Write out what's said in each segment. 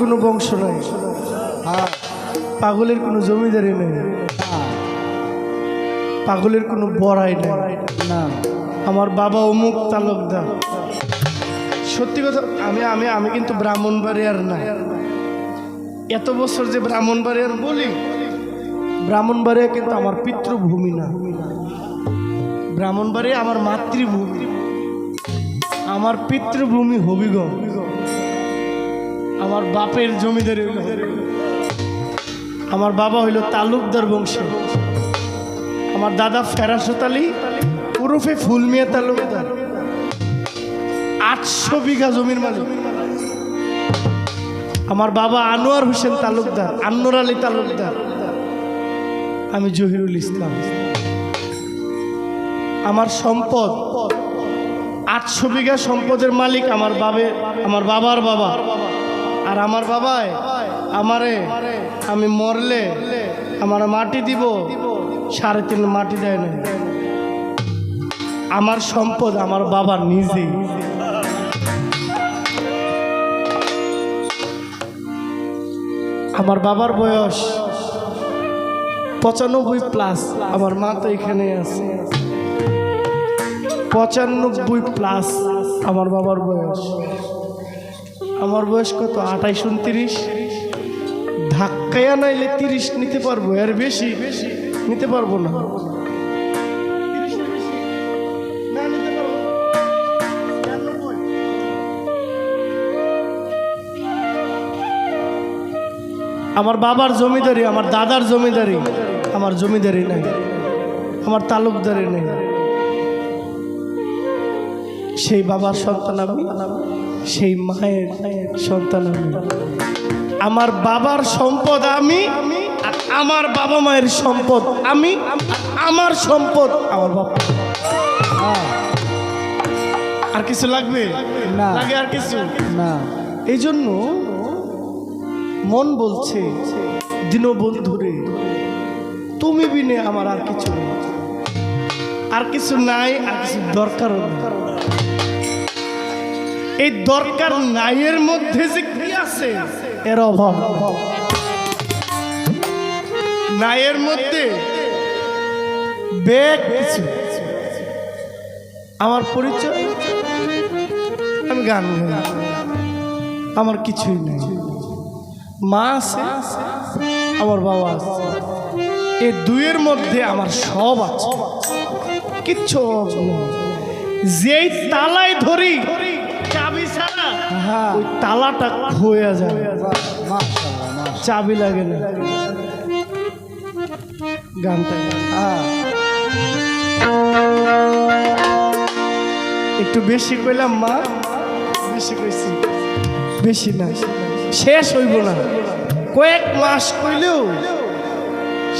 কোনো বংশ নাই। পাগলের কোনো জমিদারি নেই। পাগলের কোনো বড়াই নেই। না আমার বাবা অমুক তালুকদার। সত্যি কথা, আমি আমি আমি কিন্তু ব্রাহ্মণবাড়িয়ার না এত বছর যে ব্রাহ্মণবাড়িয়ার বলি, ব্রাহ্মণবাড়িয়া কিন্তু আমার পিতৃভূমি না। ব্রাহ্মণবাড়িয়া আমার মাতৃভূমি। আমার পিতৃভূমি হবিগঞ্জ। আমার বাপের জমিদারি আমার বাবা হইল তালুকদার বংশে। আমার দাদা ফেরাসত আলী ওরফে ফুলমিয়া তালুকদার। আটশো বিঘা জমির মালিক। আমার বাবা আনোয়ার হোসেন তালুকদার আন্নুর আলী তালুকদার। আমি জহিরুল ইসলাম। আমার সম্পদ, আটশো বিঘা সম্পদের মালিক আমার বাবে, আমার বাবার বাবা। আর আমার বাবায় আমারে আমি মরলে আমার মাটি দিব, সাড়ে তিন মাটি দেয় না আমার সম্পদ আমার বাবার নিজেই। আমার বাবার বয়স পঁচানব্বই প্লাস, আমার মা তো এখানে আছে। পঁচানব্বই প্লাস, আমার বাবার বয়স। আমার বয়স কত? আঠাইশ উনত্রিশ? ধাক্কায়া নাইলে তিরিশ নিতে পারব এর বেশি নিতে পারব না না, নিতে পারব না। আমার বাবার জমিদারি আমার দাদার জমিদারি আমার জমিদারি নাই আমার তালুকদারি নেই। সেই বাবার সন্তান আমি। সেই মায়ের সন্তান আমি। আমার বাবার সম্পদ আমি আমার বাবা মায়ের সম্পদ আমি আমার সম্পদ আমার বাবা। আর কিছু লাগবে? না। লাগে আর কিছু? না। এই জন্য মন বলছে দীনবন্ধুরে তুমি বিনে আমার আর কিছু আর কিছু নাই আর কিছু দরকারও নেই। এই দরকার নাইয়ের মধ্যে যে কি আছে, এর অভাব। নাইয়ের মধ্যে বেগ কিছু। আমার পরিচয়? আমি গান আমার কিছুই নেই। মা আছে, আমার বাবা আছে। এই দুইয়ের মধ্যে আমার সব আছে। কিচ্ছু যেই তালায় ধরি ওই তালাটা যায়। চাবি লাগে না। গানটা একটু বেশি কইলাম, মা। বেশি কইছি। বেশি না। শেষ হইব না। কয়েক মাস কইলেও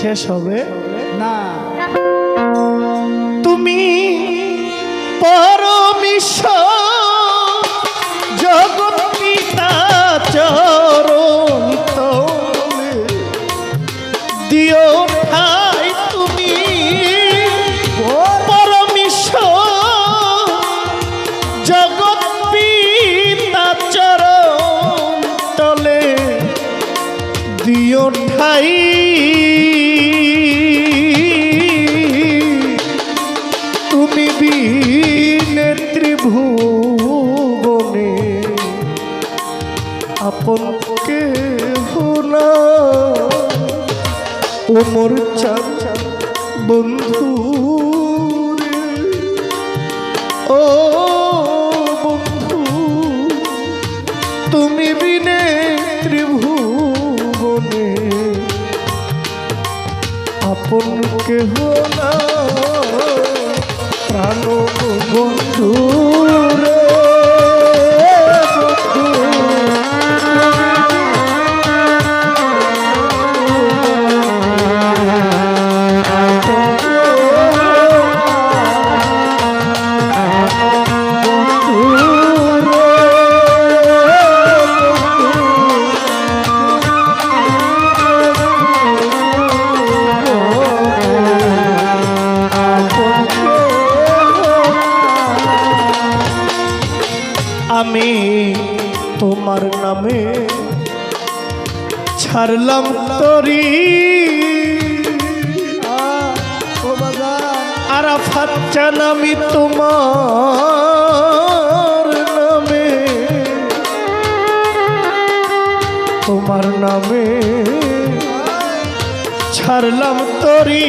শেষ হবে না। তুমি পরমিশ্বর চরণ চান বন্ধু। ও বন্ধু তুমি বিনে ত্রিভুবনে আপন কেহ না প্রাণ বন্ধু ছাড়লাম তরি আরাফাত চান আমি তোমার নামে। তোমার নামে ছাড়লাম তরি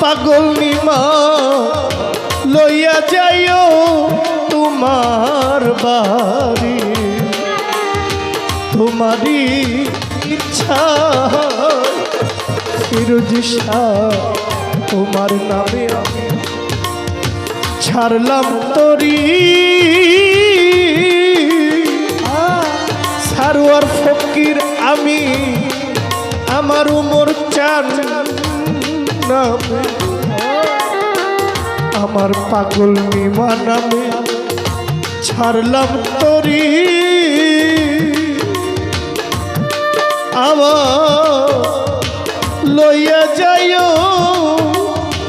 পাগল নিমা। লইয়া যাইও তোমার বাড়ি। তোমারই ইচ্ছা, ফিরোজ শাহ, তোমার নামে আমি ছাড়লাম তরি। সারোয়ার ফকির আমি, আমার উমর চান নামে। আমার পাগল নিমা নামে ছাড়লাম তরি। আমার লইয়া যাইও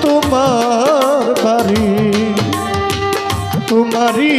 তোমার বাড়ি তোমারই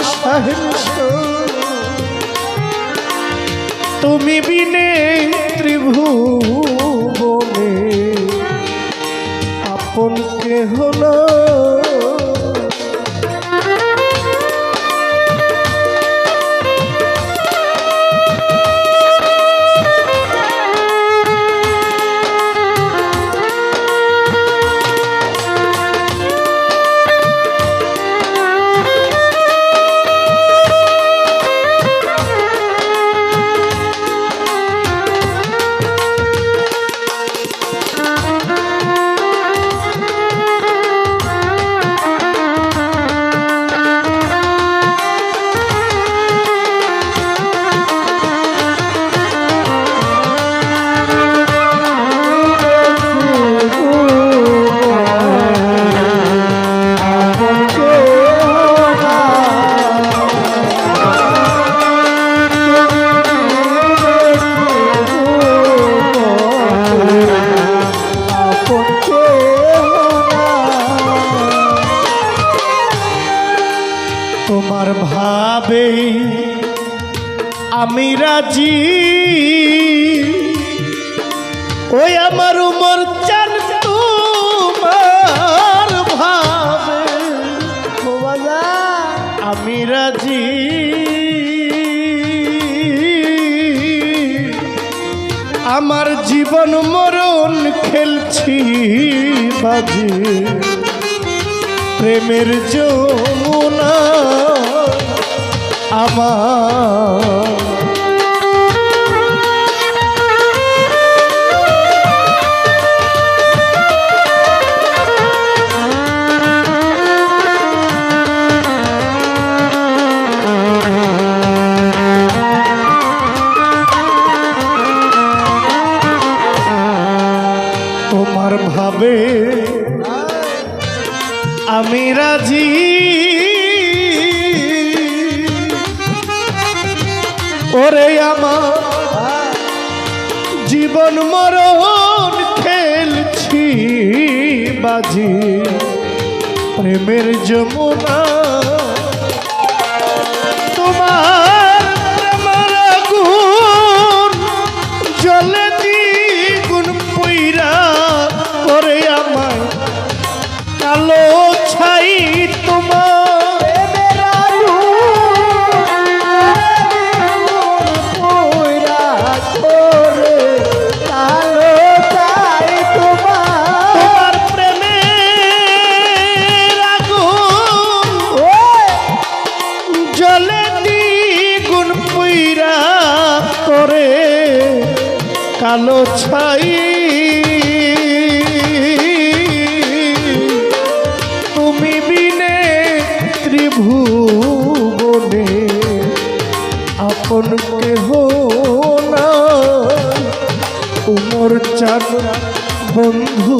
আমার তুমি বিনে ত্রিভুবনে আপন কেহ না আমি রাজি। ওই আমার উমর চান তোমার ভাবে। আমি রাজি। আমার জীবন মরণ খেলছি বাজি। প্রেমের যমুনা আমার হবে আমি রাজি। ওরে আমার জীবন মরণ খেলছি বাজি। প্রেমের যমুনা আলো ছাই। তুমি বিনে ত্রিভুবনে আপন কেহ না উমর চাঁদ বন্ধু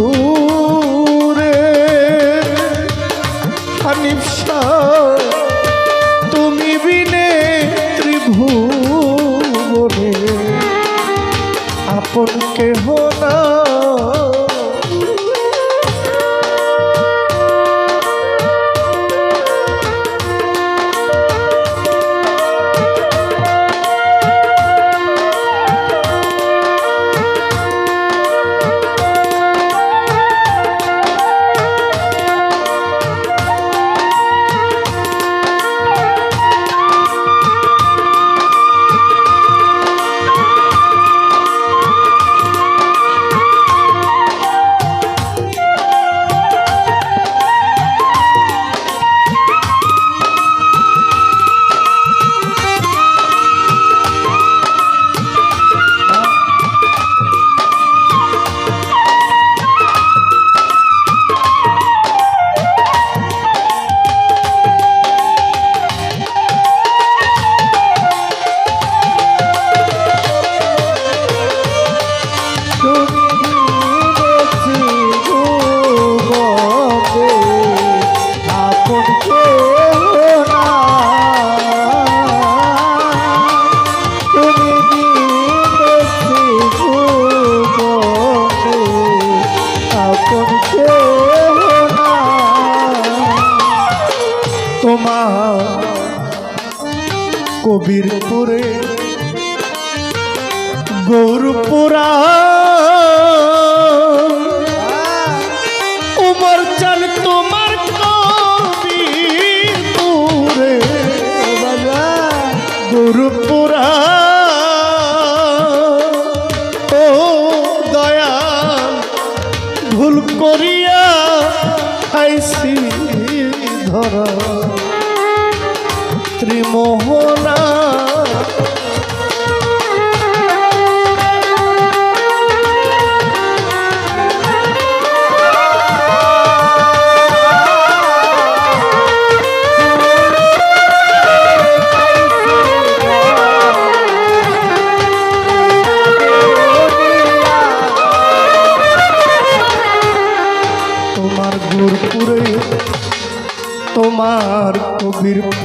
গৌরপুরা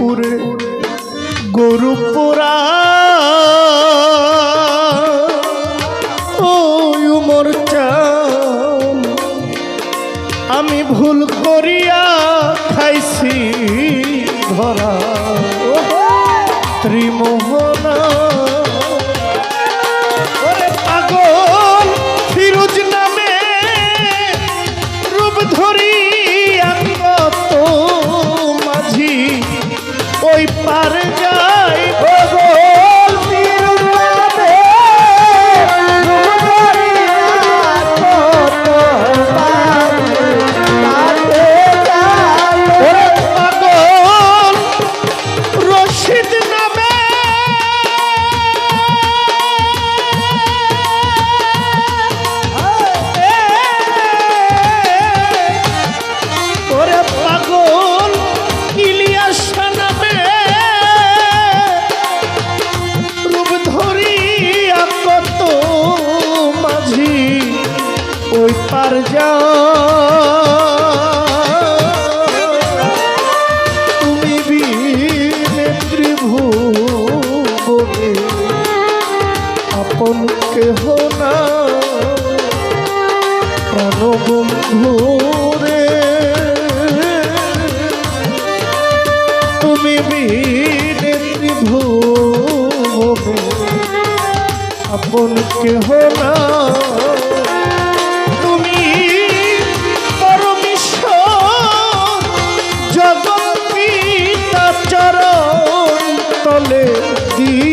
গৌরপুরে গৌরপুরা আমি ভুল করিয়া খাইছি ধরা। ত্রিমোহনা আপন কেহ না। প্রাণবন্ধু রে তুমি বীরে ত্রিভুবনে আপন কেহ না। জগৎ পিতা চরণ তলে দিয়ে